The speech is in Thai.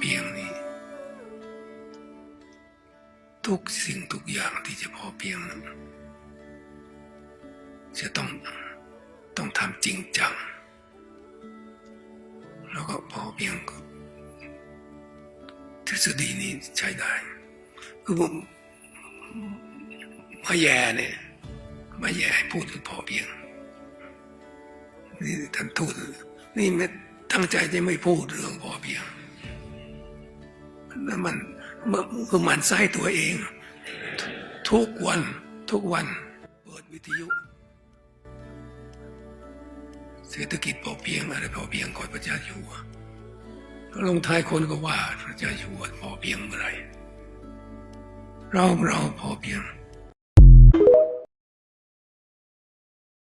เพียงนี้ ทุกสิ่งทุกอย่างที่จะพอเพียงนั้นจะต้องต้องทำจริงจัง แล้วก็พอเพียงก็ทฤษฎีนี้ใช้ได้คือผมมาแย่เนี่ยมาแย่พูดถึงพอเพียงนี่ท่านทูตนี่ไม่ตั้งใจจะไม่พูดเรื่อง มันมันคือมันไส้ตัวเอง ทุกวันทุกวันเปิดวิทยุ เศรษฐกิจพอเพียงอะไรพอเพียงก่อนพระเจ้าอยู่หัวแล้วลงท้ายคนก็ว่าพระเจ้าอยู่พอเพียงเมื่อไรเราเราพอเพียง